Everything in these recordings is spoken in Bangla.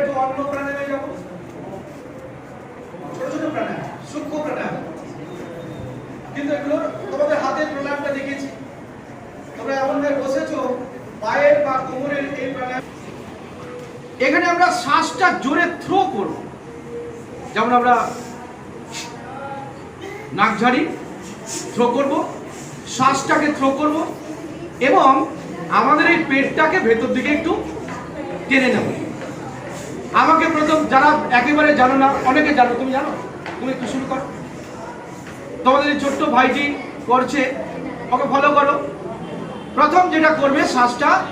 একটু অন্য প্রাণায়ামে ছোট ছোট প্রাণায়াম সূক্ষ্ম প্রাণায়াম কিন্তু এগুলো তোমাদের হাতের প্রাণায়ামটা দেখেছি তোমরা এমন ভাবে বসেছো, পায়ের বা কোমরের এই প্রাণায়াম এখানে আমরা শ্বাসটা জোরে থ্রো করব। যেমন আমরা নাক ঝাড়ি থ্রো করব, শ্বাসটাকে থ্রো করব, এবং আমাদের এই পেটটাকে ভেতর দিকে একটু টেনে নেব। আমাকে প্রথম যারা একেবারে জানো না, অনেকে জানো, তুমি জানো? তুমি একটু শুরু করো। তোমাদের ছোট্ট ভাইটি করছে, ওকে ফলো করো। প্রথম যেটা করবে, শ্বাসটা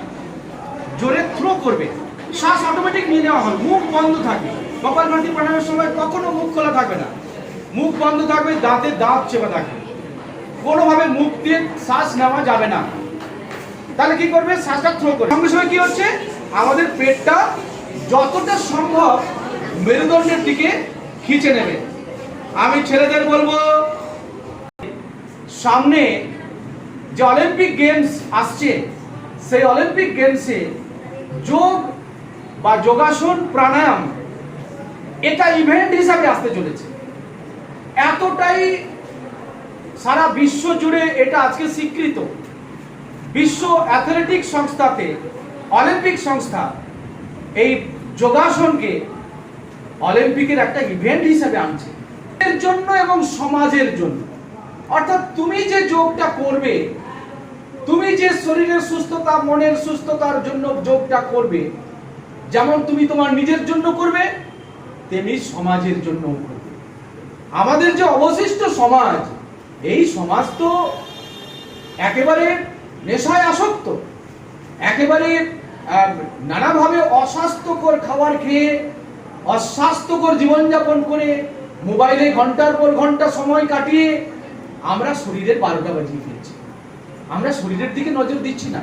জোরে থ্রো করবে। শ্বাস অটোমেটিক নিয়ে নেওয়া হয়, মুখ বন্ধ থাকে। কপাল ভাতি প্রাণায়ামের সময় কখনো মুখ খোলা থাকবে না। মুখ বন্ধ থাকবে, দাঁতে দাঁত চেপে থাকবে। কোনোভাবে মুখ দিয়ে শ্বাস নেওয়া যাবে না। তাহলে কি করবে? শ্বাসটা থ্রো করবে। সঙ্গে সঙ্গে কি হচ্ছে? আমাদের পেটটা যতটা সম্ভব মেরুদণ্ডের দিকে খিচে নেবে। আমি ছেলেদের বলব, সামনে যে অলিম্পিক গেমস আসছে, সেই অলিম্পিক গেমসে যোগ বা যোগাসন প্রাণায়াম এটা ইভেন্ট হিসাবে আসতে চলেছে। এতটাই সারা বিশ্ব জুড়ে এটা আজকে স্বীকৃত। বিশ্ব অ্যাথলেটিক সংস্থাতে অলিম্পিক সংস্থা এই যোগাসনকে অলিম্পিকের একটা ইভেন্ট হিসেবে আনছে। এর জন্য এবং সমাজের জন্য। অর্থাৎ তুমি যে যোগটা করবে, তুমি যে শরীরের সুস্থতা, মনের সুস্থতার জন্য যোগটা করবে, যেমন তুমি তোমার নিজের জন্য করবে, তেমনি সমাজের জন্য করবে। আমাদের যে অবশিষ্ট সমাজ, এই সমাজ তো একেবারে নেশায় আসক্ত। একেবারে নানাভাবে অস্বাস্থ্যকর খাবার খেয়ে, অস্বাস্থ্যকর জীবনযাপন করে মোবাইলে ঘণ্টার পর ঘণ্টা সময় কাটিয়ে আমরা শরীরের বারোটা বাজিয়ে ফেলছি আমরা শরীরের দিকে নজর দিচ্ছি না।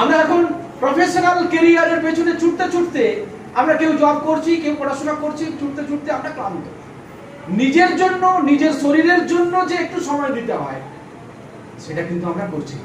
আমরা এখন প্রফেশনাল কেরিয়ারের পেছনে ছুটতে ছুটতে আমরা কেউ জব করছি, কেউ পড়াশোনা করছি, ছুটতে ছুটতে আমরা ক্লান্ত। নিজের জন্য, নিজের শরীরের জন্য যে একটু সময় দিতে হয়, সেটা কিন্তু আমরা করছি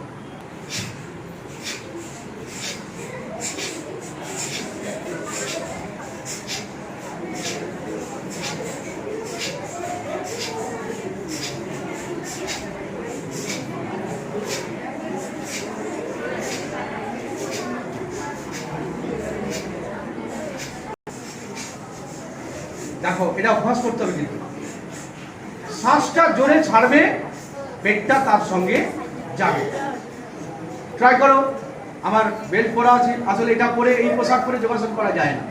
দেখো, এটা অভ্যাস করতে হবে কিন্তু। শ্বাসটা জোরে ছাড়বে, পেটটা তার সঙ্গে যাবে। ট্রাই করো। আমার বেল্ট পরা আছে, আসলে এটা পরে এই পোশাক পরে যোগাসন করা যায় না।